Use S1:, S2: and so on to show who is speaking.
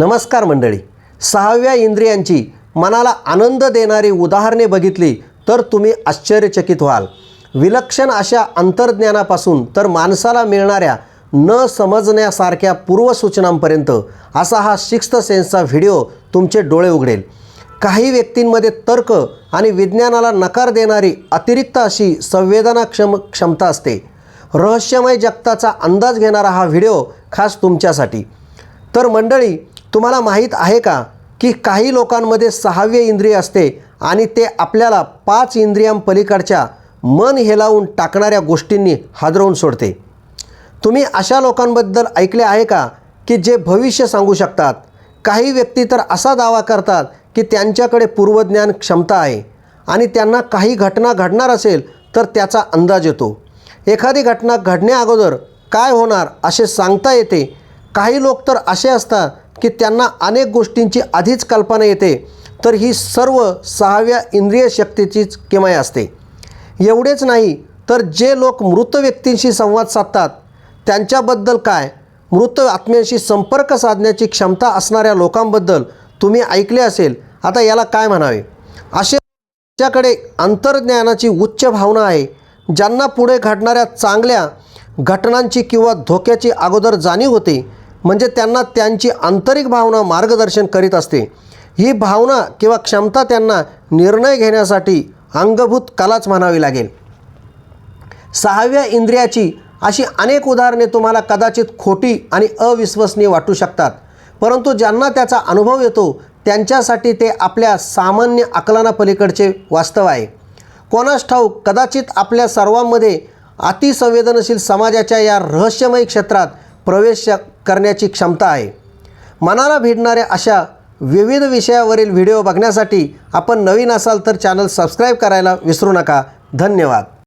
S1: नमस्कार मंडळी. सहाव्या इंद्रियांची मनाला आनंद देणारी उदाहरणे बघितली तर तुम्ही आश्चर्यचकित व्हाल. विलक्षण अशा अंतर्ज्ञानापासून तर माणसाला मिळणाऱ्या न समजण्यासारख्या पूर्वसूचनांपर्यंत असा हा सिक्स्थ सेन्सचा व्हिडिओ तुमचे डोळे उघडेल. काही व्यक्तींमध्ये तर्क आणि विज्ञानाला नकार देणारी अतिरिक्त अशी संवेदनाक्षम क्षमता असते. रहस्यमय जगताचा अंदाज घेणारा हा व्हिडिओ खास तुमच्यासाठी. तर मंडळी तुम्हाला माहीत आहे का की काही लोकांमध्ये सहावे इंद्रिय असते आणि ते आपल्याला पाच इंद्रियांपलीकडच्या मन हेलावून टाकणाऱ्या गोष्टींनी हादरवून सोडते? तुम्ही अशा लोकांबद्दल ऐकले आहे का की जे भविष्य सांगू शकतात? काही व्यक्ती तर असा दावा करतात की त्यांच्याकडे पूर्वज्ञान क्षमता आहे आणि त्यांना काही घटना घडणार असेल तर त्याचा अंदाज येतो. एखादी घटना घडण्याअगोदर काय होणार असे सांगता येते? काही लोक तर असे असतात की त्यांना अनेक गोष्टींची आधीच कल्पना येते तर ही सर्व सहाव्या इंद्रिय शक्तीचीच किमय असते. एवढेच नाही तर जे लोक मृत व्यक्तींशी संवाद साधतात त्यांच्याबद्दल काय? मृत आत्म्यांशी संपर्क साधण्याची क्षमता असणाऱ्या लोकांबद्दल तुम्ही ऐकले असेल आता याला काय म्हणावे? असे ज्याकडे अंतर्ज्ञानाची उच्च भावना आहे ज्यांना पुढे घडणाऱ्या चांगल्या घटनांची किंवा धोक्याची अगोदर जाणीव होते म्हणजे त्यांना त्यांची आंतरिक भावना मार्गदर्शन करीत असते. ही भावना किंवा क्षमता त्यांना निर्णय घेण्यासाठी अंगभूत कलाच म्हणावी लागेल. सहाव्या इंद्रियाची अशी अनेक उदाहरणे तुम्हाला कदाचित खोटी आणि अविश्वसनीय वाटू शकतात. परंतु ज्यांना त्याचा अनुभव येतो त्यांच्यासाठी ते आपल्या सामान्य आकलनापलीकडचे वास्तव आहे. कोणास ठाऊक कदाचित आपल्या सर्वांमध्ये अतिसंवेदनशील समाजाच्या या रहस्यमय क्षेत्रात प्रवेश करण्याची क्षमता आहे. मनाला भिडणाऱ्या अशा विविध विषयावरील व्हिडिओ बघण्यासाठी आपण नवीन असाल तर चॅनल सबस्क्राईब करायला विसरू नका. धन्यवाद.